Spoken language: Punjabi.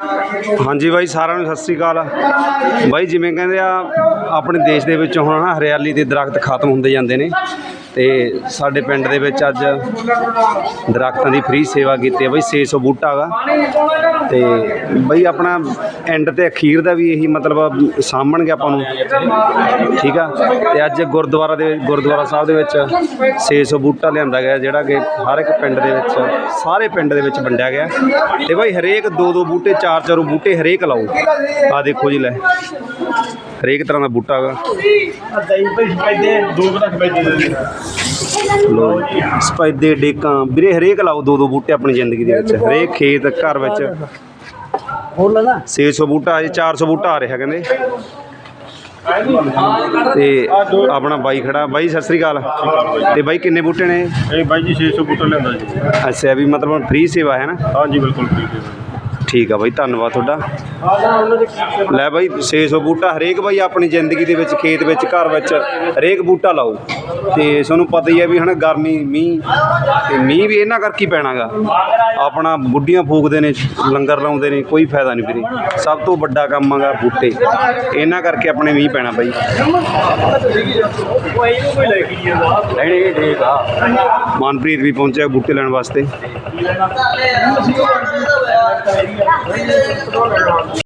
ਹਾਂਜੀ ਬਾਈ, ਸਾਰਿਆਂ ਨੂੰ ਸਤਿ ਸ੍ਰੀ ਅਕਾਲ। ਬਾਈ, ਜਿਵੇਂ ਕਹਿੰਦੇ ਆ, ਆਪਣੇ ਦੇਸ਼ ਦੇ ਵਿੱਚ ਹੁਣ ਨਾ ਹਰਿਆਲੀ ਦੇ ਦਰਖਤ ਖਤਮ ਹੁੰਦੇ ਜਾਂਦੇ ਨੇ। ਤੇ ਸਾਡੇ ਪਿੰਡ ਦੇ ਵਿੱਚ ਅੱਜ ਦਰਖਤਾਂ ਦੀ ਫ੍ਰੀ ਸੇਵਾ ਕੀਤੀ ਹੈ ਬਾਈ 600 ਬੂਟਾ ਗਾ। ਤੇ ਬਈ ਆਪਣਾ ਐਂਡ ਤੇ ਅਖੀਰ ਦਾ ਵੀ ਇਹੀ ਮਤਲਬ ਸਾਂਭਣਗੇ ਆਪਾਂ ਨੂੰ। ਠੀਕ ਆ? ਤੇ ਅੱਜ ਗੁਰਦੁਆਰਾ ਦੇ, ਗੁਰਦੁਆਰਾ ਸਾਹਿਬ ਦੇ ਵਿੱਚ 600 ਬੂਟਾ ਲਿਆਂਦਾ ਗਿਆ, ਜਿਹੜਾ ਕਿ ਹਰ ਇੱਕ ਪਿੰਡ ਦੇ ਵਿੱਚ, ਸਾਰੇ ਪਿੰਡ ਦੇ ਵਿੱਚ ਵੰਡਿਆ ਗਿਆ। ਤੇ ਬਈ ਹਰੇਕ ਦੋ ਦੋ ਬੂਟੇ ਚਾਰ ਚਾਰੋਂ ਬੂਟੇ ਹਰੇਕ ਲਾਓ। ਆ ਦੇਖੋ ਜੀ ਲੈ। ਹਰੇਕ ਤਰ੍ਹਾਂ ਦਾ ਬੂਟਾ ਹੈਗਾ। ਲੋ ਸਪੈਦੇ ਡੇਕਾਂ। ਵੀਰੇ ਹਰੇਕ ਲਾਓ ਦੋ ਦੋ ਬੂਟੇ ਆਪਣੀ ਜ਼ਿੰਦਗੀ ਦੇ ਵਿੱਚ। ਹਰੇਕ ਖੇਤ ਘਰ ਵਿੱਚ। ਹੋਰ ਲੈਣਾ 600 ਬੂਟਾ ਅਜੇ 400 ਬੂਟਾ ਆ ਰਿਹਾ ਕਹਿੰਦੇ। ਤੇ ਆਪਣਾ ਬਾਈ ਖੜਾ। ਬਾਈ ਸਤਿ ਸ੍ਰੀ ਅਕਾਲ। ਤੇ ਬਾਈ ਕਿੰਨੇ ਬੂਟੇ ਨੇ? ਇਹ ਬਾਈ ਜੀ 600 ਬੂਟਾ ਲੈਂਦਾ ਜੀ। ਅੱਛਾ ਵੀ ਮਤਲਬ ਫ੍ਰੀ ਸੇਵਾ ਹੈ ਨਾ? ਹਾਂਜੀ ਬਿਲਕੁਲ ਠੀਕ ਹੈ। ਠੀਕ ਆ ਬਾਈ, ਧੰਨਵਾਦ ਤੁਹਾਡਾ। ਲੈ ਬਾਈ 600 ਬੂਟਾ ਹਰੇਕ ਬਾਈ ਆਪਣੀ ਜ਼ਿੰਦਗੀ ਦੇ ਵਿੱਚ, ਖੇਤ ਵਿੱਚ, ਘਰ ਵਿੱਚ, ਹਰੇਕ ਬੂਟਾ ਲਾਓ। ਤੇ ਤੁਹਾਨੂੰ ਪਤਾ ਹੀ ਹੈ ਵੀ ਹਨਾ, ਗਰਮੀ, ਮੀਂਹ, ਤੇ ਮੀਂਹ ਵੀ ਇਹਨਾਂ ਕਰਕੇ ਹੀ ਪੈਣਾਗਾ। ਆਪਣਾ ਬੁੱਢੀਆਂ ਫੂਕਦੇ ਨੇ, ਲੰਗਰ ਲਾਉਂਦੇ ਨੇ, ਕੋਈ ਫਾਇਦਾ ਨਹੀਂ ਵੀਰੇ। ਸਭ ਤੋਂ ਵੱਡਾ ਕੰਮ ਹੈਗਾ ਬੂਟੇ। ਇਹਨਾਂ ਕਰਕੇ ਆਪਣੇ ਮੀਂਹ ਪੈਣਾ ਬਾਈ। ਮਨਪ੍ਰੀਤ ਵੀ ਪਹੁੰਚਿਆ ਬੂਟੇ ਲੈਣ ਵਾਸਤੇ। 那你就不吃早点吧